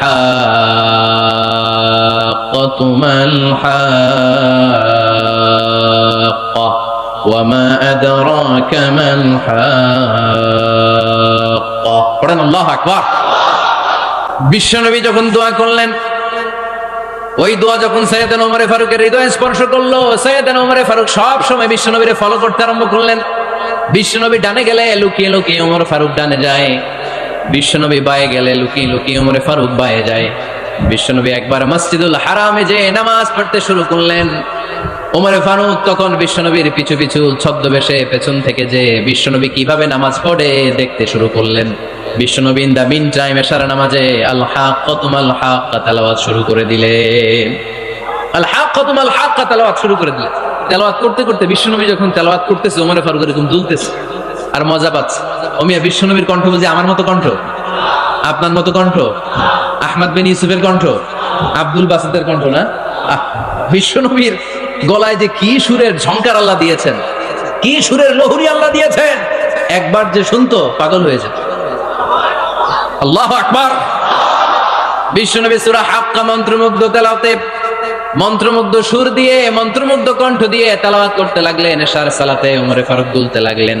হাক্কাতু মাল হাক্কা ওয়ামা আদরাকা মাল হাক্কা পড়েন আল্লাহু আকবার। বিশ্বনবী যখন দোয়া করলেন, ওই দোয়া যখন সৈয়দান ওমরে ফারুকের হৃদয় স্পর্শ করল, সৈয়দান ওমরে ফারুক সব সময় বিশ্বনবীরে ফলো করতে আরম্ভ করলেন। বিশ্বনবী ডানে গেলে লুকিয়ে লুকিয়ে ওমর ফারুক ডানে যায়। বিশ্বনবী বায়ে গেলে লুকিয়ে লুকিয়ে ওমরে ফারুক বায়ে যায়। বিশ্বনবী একবার মসজিদুল হারামে যে নামাজ পড়তে শুরু করলেন। ওমরে ফারুক তখন বিশ্বনবীর পিছু পিছু ছদ্মবেশে পেছন থেকে যে বিশ্বনবী কীভাবে নামাজ পড়ে দেখতে শুরু করলেন। বিশ্বনবী ইন দা মিন টাইম এশারা নামাজে আল হাক্কাতুম আল হাক্কা তেলাওয়াত শুরু করে দিলেন। আল হাক্কাতুম আল হাক্কা তেলাওয়াত শুরু করে দিলেন। তেলাওয়াত করতে করতে বিশ্বনবী যখন তেলাওয়াত করতেছে ওমরে ফারুক এরকম দুলতেছে। আর মজা পাচ্ছে। ওমিয়া বিশ্বনবীর কণ্ঠ বুঝি আমার মতো কণ্ঠ? আপনার মতো কণ্ঠ? আহমদ বিন ইউসুফের কণ্ঠ? আব্দুল বাসিদের কণ্ঠ না? বিশ্বনবীর গলায় যে কি সুরের ঝংকার আল্লাহ দিয়েছেন, কি সুরের লহুরি আল্লাহ দিয়েছেন, একবার যে শুনতো পাগল হয়ে যেত। আল্লাহ আকবার। বিশ্বনবী সূরা হাক্কা মন্ত্রমুগ্ধ তেলাওয়াতে মন্ত্রমুগ্ধ সুর দিয়ে, মন্ত্রমুগ্ধ কণ্ঠ দিয়ে তেলাওয়াত করতে লাগলেন, এশার সালাতে ওমরে ফারুক দুলতে লাগলেন।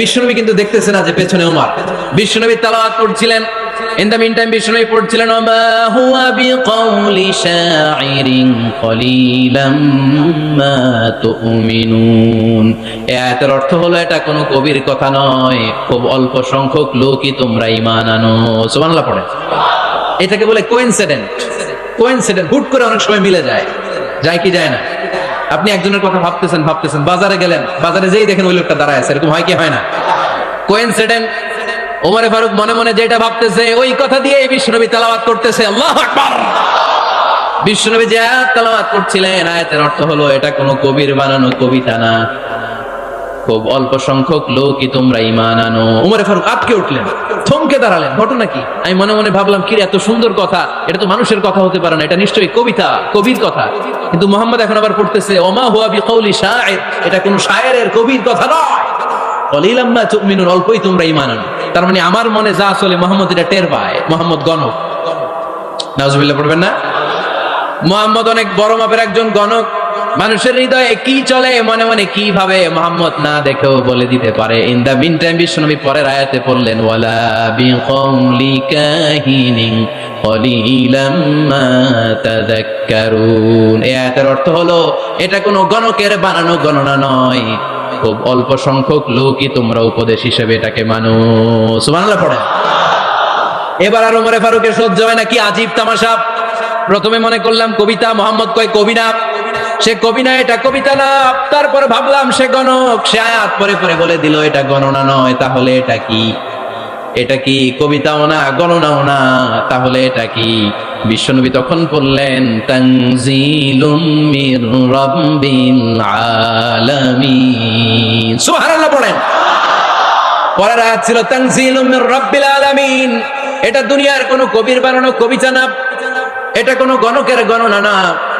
বিশ্বনবী কিন্তু দেখতেছে না যে পেছনে ওমর। বিশ্বনবী তালাওয়াত পড়ছিলেন ইন দ্য মিন টাইম বিশ্বনবী পড়ছিলেন, ওমা হুয়া বিকাউলি শাইরিন কলিলাম মা তুমিনুন। এই আয়াতের অর্থ হলো, এটা কোনো কবির কথা নয়। খুব অল্প সংখ্যক লোকই তোমরা ঈমান আনো। সুবহানাল্লাহ পড়ে। এটাকে বলে কোইনসিডেন্ট কোইনসিডেন্ট হুট করে অনেক সময় মিলে যায়। যায় কি যায় না? আপনি একজনের কথা ভাবতেছেন ভাবতেছেন, বাজারে গেলেন, বাজারে যেই দেখেন ওই লোকটা দাঁড়ায় আছে, এরকম হয় কি হয় না? কোয়েন্সিডেন্ট ওমরে ফারুক মনে মনে যেটা ভাবতেছে, ওই কথা দিয়ে এই বিশ্বনবী তেলাওয়াত করতেছে, আল্লাহ বিশ্বনবী যে আয়াত করছিলেন, আয়াতের অর্থ হলো, এটা কোনো কবির বানানো কবিতা না। খুব অল্প সংখ্যক লোকই তোমরা ইমান আনো। উমরে ফারুক আটকে উঠলেন, থমকে দাঁড়ালেন। ঘটনা কি? আমি মনে মনে ভাবলাম কি এত সুন্দর কথা। এটা তো মানুষের কথা হতে পারে না। এটা নিশ্চয়ই কবিতা, কবির কথা। কিন্তু মোহাম্মদ এখন আবার পড়তেছে, ওমা হুয়া বিকৌলি শায়ের। এটা কোন শায়েরের কবির কথা নয়। কলিলাম্মা তুমিনুন, অল্পই তোমরা ইমান আনো। তার মানে আমার মনে যা আসলে মোহাম্মদ এটা টের পায়। মোহাম্মদ গণক। নাউজুবিল্লাহ, পড়বেন না? মোহাম্মদ অনেক বড় মাপের একজন গণক। মানুষের হৃদয়ে কি চলে, মনে মনে কি ভাবে মোহাম্মদ না দেখেও বলে দিতে পারে। ইন দা মিন টাইম বিশ্বনবী পরের আয়াতে পড়লেন, ওয়ালা তাযাক্কারুন। এই আয়াতের অর্থ হলো, এটা কোনো গণকের বানানো গণনা নয়। খুব অল্প সংখ্যক লোকই তোমরা উপদেশ হিসেবে এটাকে মানো। সুবহানাল্লাহ পড়ে এবার আর উমরে ফারুকের সহ্য হয় না, কি আজীব তামাশা। প্রথমে মনে করলাম, কবিতা, মোহাম্মদ কয় কবি না। সে কবি না, এটা কবিতা না। তারপরে ভাবলাম সে গণক। সে আয়াত পরে পরে বলে দিল, এটা গণনা নয়, তাহলে এটা কি? এটা কি কবিতাও না, গণনাও না, তাহলে এটা কি? বিশ্বনবী তখন বললেন আলামিন। এটা দুনিয়ার কোনো কবির বানানো কবিতা না। এটা কোনো গণকের গণনা না।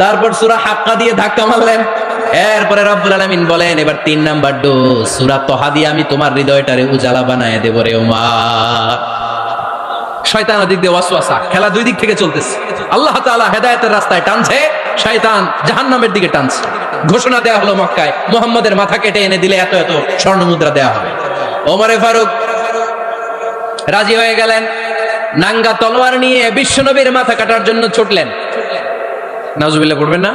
তারপর সুরা হাক্কা দিয়ে ধাক্কা মারলেন। এরপরে রব্বুল আলামিন বলেন, এবার তিন নাম্বার ডোজ সুরা তহা দিয়ে আমি তোমার হৃদয়টারে উজালা বানায় দেব রে ওমা শয়তান দিক দিয়ে ওয়াসওয়াসা, খেলা দুই দিক থেকে চলতেছে। আল্লাহ তাআলা হেদায়েতের রাস্তায় টানছে, শয়তান জাহান্নামের দিকে টানছে। ঘোষণা দেয়া হলো মক্কায়, মুহাম্মাদের মাথা কেটে এনে দিলে এত এত স্বর্ণ মুদ্রা দেয়া হবে। ওমরে ফারুক রাজি হয়ে গেলেন, নাঙ্গা তলোয়ার নিয়ে বিশ্বনবীর মাথা কাটার জন্য ছুটলেন। নাজুবিল্লাহ পড়বেন না?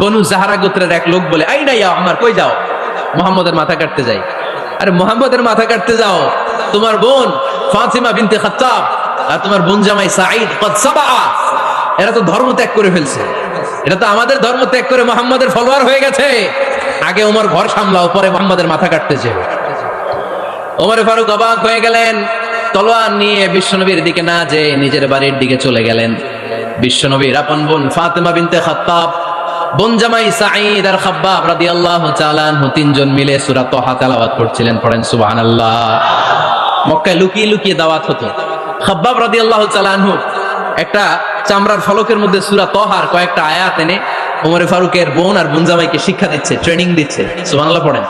বনু জাহারা গোত্রের এক লোক বলে, আই নাই আমার কই যাও? মোহাম্মদের মাথা কাটতে যাই। আরে মোহাম্মদের মাথা কাটতে যাও। তোমার বোন ফাতিমা বিনতে খাত্তাব আর তোমার বোন জামাই সাঈদ এরা তো ধর্ম ত্যাগ করে ফেলছে। এটা তো আমাদের ধর্ম ত্যাগ করে মোহাম্মদের ফলোয়ার হয়ে গেছে। আগে ওমর ঘর সামলাও, পরে মোহাম্মদের মাথা কাটতে যেও। ওমর ফারুক অবাক হয়ে গেলেন, তলোয়ার নিয়ে বিশ্বনবীর দিকে না যে নিজের বাড়ির দিকে চলে গেলেন। বিশ্বনবীর ফাতেমা বিনতে খাত্তাব, বোন জামাই সাঈদ আর খাব্বাব রাদিয়াল্লাহু তাআলা তিনজন মিলে সূরা তাহা তেলাওয়াত করছিলেন, পড়েন সুবহানাল্লাহ। মক্কায় লুকিয়ে লুকিয়ে দাওয়াত হতো। খাব্বাব রাদিয়াল্লাহু তাআলা আনহু একটা চামড়ার ফলকের মধ্যে সূরা তহার কয়েকটা আয়াত এনে ওমরে ফারুকের বোন আর বোন জামাইকে শিক্ষা দিচ্ছে, ট্রেনিং দিচ্ছে। সুবহানাল্লাহ পড়েন।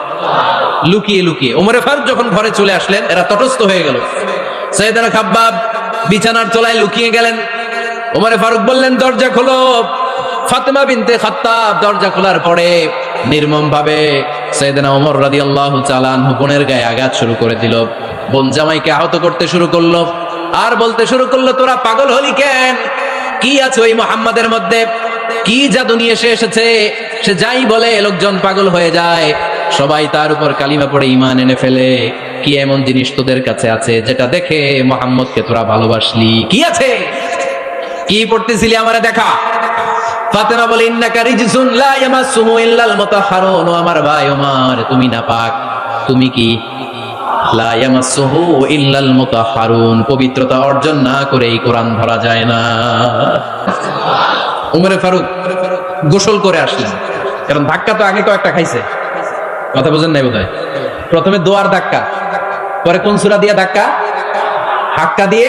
লুকিয়ে লুকিয়ে ওমরে ফারুক যখন ঘরে চলে আসলেন, এরা তটস্থ হয়ে গেল। সৈয়দানা খাব্বাব বিছানার তলায় লুকিয়ে গেলেন। ওমরে ফারুক বললেন, দরজা খোলো। ফাতেমা বিনতে খাত্তাব, দরজা খোলার পরে নির্মম ভাবে সৈয়দনা ওমর রাদিয়াল্লাহু তাআলা আনহু বোনের গায়ে আঘাত শুরু করে দিল। বোন জামাইকে আহত করতে শুরু করল। আর বলতে শুরু করল, তোরা পাগল হলি কেন? কি আছে ওই মোহাম্মদের মধ্যে? কি জাদু নিয়ে সে এসেছে? সে যাই বলে, লোকজন পাগল হয়ে যায়। সবাই তার উপর কালিমা পড়ে ইমান এনে ফেলে। কি এমন জিনিস তোদের কাছে আছে যেটা দেখে মোহাম্মদকে তোরা ভালোবাসলি? কি আছে? কি পড়তেছিলি আমারে দেখা? ফাতেমা বলে, ইন্নাকা রিজসুন লা ইয়ামাসসুহু ইল্লাল মুতাহহারুন ও আমার ভাই ওমর, তুমি না পাক, তুমি কি? লা ইয়ামাসসুহু ইল্লাল মুতাহহারুন পবিত্রতা অর্জন না করে এই কোরআন ধরা যায় না। উমরে ফারুক, গোসল করে আসলেন, কারণ ধাক্কা তো আগে কয়েকটা খাইছে। কথা বুঝেন নাই বোধহয়? প্রথমে দোয়ার ধাক্কা, পরে কোন সুরা দিয়ে ধাক্কা হাক্কা দিয়ে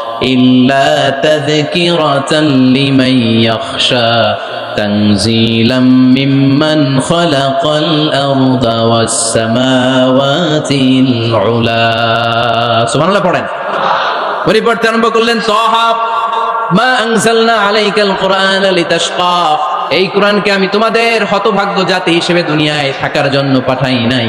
إلا تذكرة لمن يخشى تنزيلا ممن خلق الأرض والسماوات العلا سبحان الله পড়েন উনি পড়তে আরম্ভ করলেন তহাব মা আনজালনা আলাইকাল কোরআন লিতাশকা এই কোরআনকে আমি তোমাদের হতভাগ্য জাতি হিসেবে দুনিয়ায় থাকার জন্য পাঠাই নাই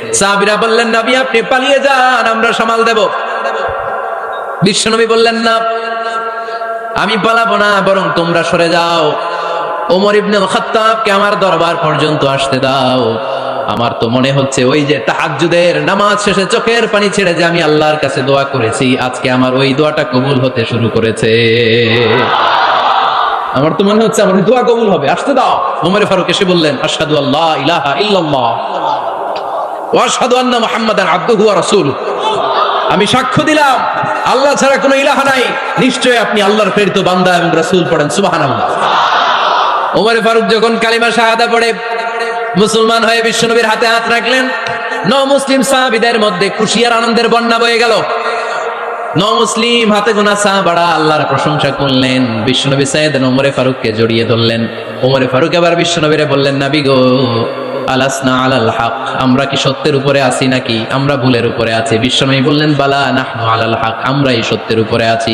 সাহাবীরা বললেন, নবী, আপনি পালিয়ে যান, আমরা সামাল দেব। বিশ্বনবী বললেন, না, আমি পালাবো না, বরং তোমরা সরে যাও। ওমর ইবনে খাত্তাবকে আমার দরবার পর্যন্ত আসতে দাও। আমার তো মনে হচ্ছে ওই যে তাহাজ্জুদের নামাজ শেষে চোখের পানি ছেড়ে যে আমি আল্লাহর কাছে দোয়া করেছি, আজকে আমার ওই দোয়াটা কবুল হতে শুরু করেছে। আমার তো মনে হচ্ছে আমার দোয়া কবুল হবে। আসতে দাও। ওমর ফারুক এসে বললেন, আশহাদু আল্লাহ ইলাহা ইল্লাল্লাহ। আমি সাক্ষ্য দিলাম, আল্লাহ ছাড়া কোনো ইলাহা নাই। নিশ্চয় আপনি আল্লাহর প্রেরিত বান্দা এবং রাসূল পড়েন, সুবহানাল্লাহ। ওমর ফারুক যখন কালিমা শাহাদা পড়ে, মুসলমান হয়ে বিশ্বনবীর হাতে হাত রাখলেন ন মুসলিম সাহাবিদের মধ্যে খুশি আর আনন্দের বন্যা বয়ে গেল। ন মুসলিম হাতে গোনা সাহাবাড়া আল্লাহর প্রশংসা করলেন, বিশ্বনবী সাইয়েদ ওমরে ফারুককে জড়িয়ে ধরলেন। ওমরে ফারুক আবার বিশ্বনবীরে বললেন, নাবি গো আলাসনা আলাল হক, আমরা কি সত্যের উপরে আছি নাকি? আমরা ভুলের উপরে আছি। বিশ্বনবী বললেন, বালা নাহনু আলাল হক আমরা এই সত্যের উপরে আছি।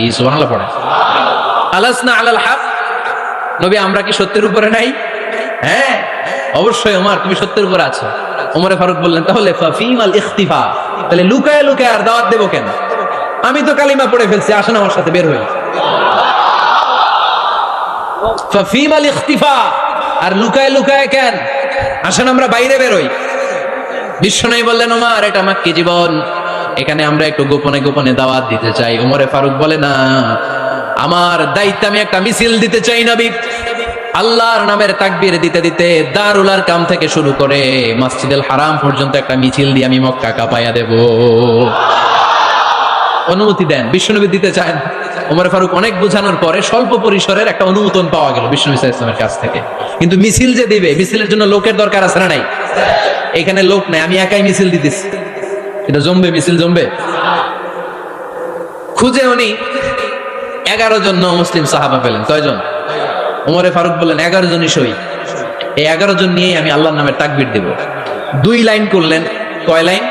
আলাসনা আলাল হক, নবী, আমরা কি সত্যের উপরে নাই? হ্যাঁ অবশ্যই ওমর, তুমি সত্যের উপরে আছো। ওমরে ফারুক বললেন, তাহলে ফাফিমাল ইখতিফা, তাহলে লুকায় লুকায় আর দাওয়াত দেবো কেন? আমি তো কালিমা পড়ে ফেলছি, আসেন আমার সাথে, বের হই। ফাফিমাল ইখতিফা, আর লুকায় লুকায় কেন? আসেন, আমরা বাইরে বেরোই। বিশ্বনবী বললেন, ওমর, এটা আমার কি জীবন। এখানে আমরা একটু গোপনে গোপনে দাওয়াত দিতে চাই। ওমরে ফারুক বলে, না, আমার দায়িত্ব আমি একটা মিছিল দিতে চাই নবী। আল্লাহর নামের তাকবীর দিতে দিতে দারুলার কাম থেকে শুরু করে মসজিদুল হারাম পর্যন্ত একটা মিছিল দিয়ে আমি মক্কা কাপাইয়া দেব। অনুমতি দেন, বিশ্বনবী দিতে চান। ওমর ফারুক অনেক বোঝানোর পরে স্বল্প পরিসরের একটা অনুমোদন পাওয়া গেল সাল্লাল্লাহু আলাইহি ওয়াসাল্লামের কাছ থেকে। কিন্তু মিছিল যে দিবে, মিছিলের জন্য লোকের দরকার আছে না নাই? এখানে লোক নাই, আমি একাই মিছিল দিতেছি। এটা জমবে, মিছিল জমবে? খুঁজে উনি এগারো জন মুসলিম সাহাবা পেলেন। কয়জন? ওমরে ফারুক বললেন, এগারো জনই সই। এই এগারো জন নিয়েই আমি আল্লাহর নামে তাকবির দেব। দুই লাইন করলেন। কয় লাইন?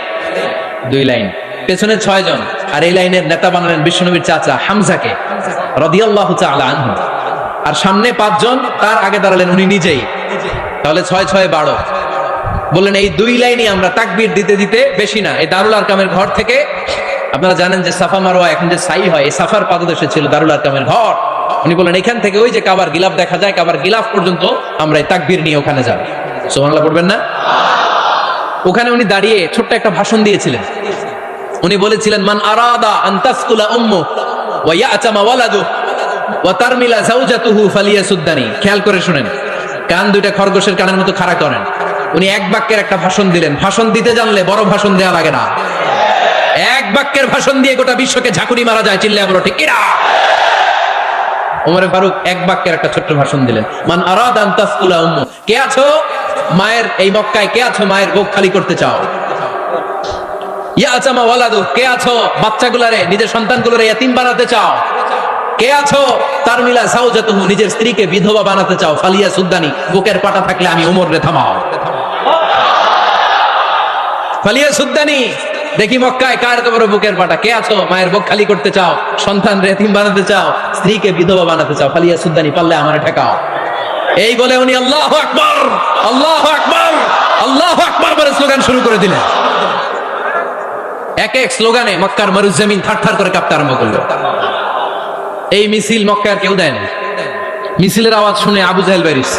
দুই লাইন। পেছনে ছয় জন আর এই লাইনের নেতা বানালেন বিশ্বনবীর চাচা হামজাকে রদিয়াল্লাহু আনহু। আর সামনে পাঁচজন, তার আগে দাঁড়ালেন উনি নিজেই। তাহলে ছয় ছয় বারো। বললেন, এই দুই লাইনই আমরা তাকবির দিতে দিতে বেশি না। এই দারুল আরকামের ঘর থেকে আপনারা জানেন যে সাফা মারোয়া এখন যে সাই হয়, এই সাফার পাদদেশে ছিল দারুল আরকামের ঘর। উনি বললেন, এখান থেকে ওই যে কাবার গিলাফ দেখা যায়, কাবার গিলাফ পর্যন্ত আমরা এই তাকবির নিয়ে ওখানে যাব। সুবহানাল্লাহ পড়বেন না? ওখানে উনি দাঁড়িয়ে ছোট্ট একটা ভাষণ দিয়েছিলেন। উনি বলেছিলেন, মান আরাদা আন তাসকুলা উম্মু ওয়া ইয়াতামা ওয়ালাদু ওয়া তারমিলা যাওজাতুহু ফালিয়াসুদ্দানি। খেয়াল করে শুনেন, কান দুইটা খরগোশের কানের মতো খাড়া করেন। উনি এক বাক্যের একটা ভাষণ দিলেন, ভাষণ দিতে জানলে বড় ভাষণ দেওয়া লাগে না। এক বাক্যের ভাষণ দিয়ে গোটা বিশ্বকে ঝাঁকুনি মারা যায়, চিল্লায় বলো, ঠিক কিনা? ওমরে ফারুক এক বাক্যের একটা ছোট্ট ভাষণ দিলেন, মান আরাদ আন তাসকুলা উম্মু। কে আছো? মায়ের, এই মক্কায় কে আছো? মায়ের, বুক খালি করতে চাও। বানাতে চাও? কে আছো? তার মিলা নিজের স্ত্রীকে বিধবা বানাতে চাও? ফালিয়া বুকের পাটা থাকলে আমি দেখি মক্কায় কার তোমার বুকের পাটা? কে আছো? মায়ের বুক খালি করতে চাও? সন্তান রে এতিম বানাতে চাও? স্ত্রীকে বিধবা বানাতে চাও? ফালিয়া সুদ্দানি, পারলে আমারে ঠেকাও। এই বলে উনি আল্লাহ আকবার আল্লাহ আকবার আল্লাহ আকবার বলে স্লোগান শুরু করে দিলেন। এক এক স্লোগানে মক্কার মরুজমিন থার থার করে কাঁপতে আরম্ভ করল। এই মিছিল মক্কার কেউ দেয় না মিছিলের আওয়াজ শুনে আবু জাহেল বাইরিস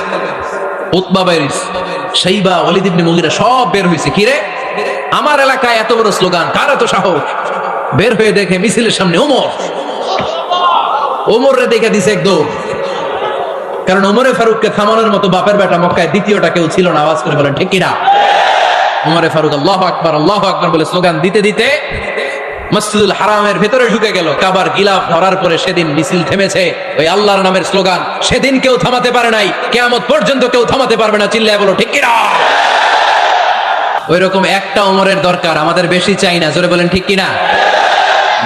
উতবা বাইরিস সেইবা অলিদ ইবনে মুগিরা সব বের হয়েছে। কি রে? আমার এলাকায় এত বড় স্লোগান, কার এত সাহস? বের হয়ে দেখে মিছিলের সামনে ওমর। ওমর রে দেখে দিছে একদম কারণ ওমরে ফারুককে থামানোর মতো বাপের বেটা মক্কায় দ্বিতীয়টা কেউ ছিল না। আওয়াজ করে বলেন, ঠিক কিনা উমরে ফারুক, আল্লাহ আকবার আল্লাহ আকবার বলে স্লোগান দিতে দিতে মসজিদুল হারামের ভেতরে ঢুকে গেল। কাবার গিলাফ ধরার পরে সেদিন মিছিল থেমেছে। ওই আল্লাহর নামের স্লোগান, সেদিন কেউ থামাতে পারে নাই, কেয়ামত পর্যন্ত কেউ থামাতে পারবে না চিল্লায় বলো, ঠিক কিনা? ওই রকম একটা ওমরের দরকার, আমাদের বেশি চাই না। জোরে বলেন, ঠিক কিনা?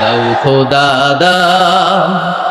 দাও খোদা দাও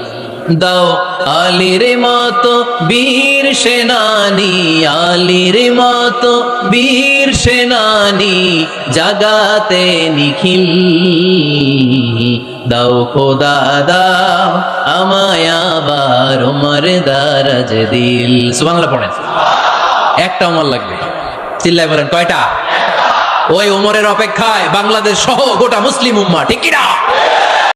দাও আলির মতো বীর সেনানি, আলির মতো বীর সেনানি জাগাতে নিখিল। দাও খোদা, দাও আমায় আবার ওমর দারাজ দিল। সুবহানাল্লাহ পড়েন। একটা ওমর লাগবে। চিল্লায় বলেন, কয়টা? ওই ওমরের অপেক্ষায় বাংলাদেশ সহ গোটা মুসলিম উম্মা ঠিক কিনা?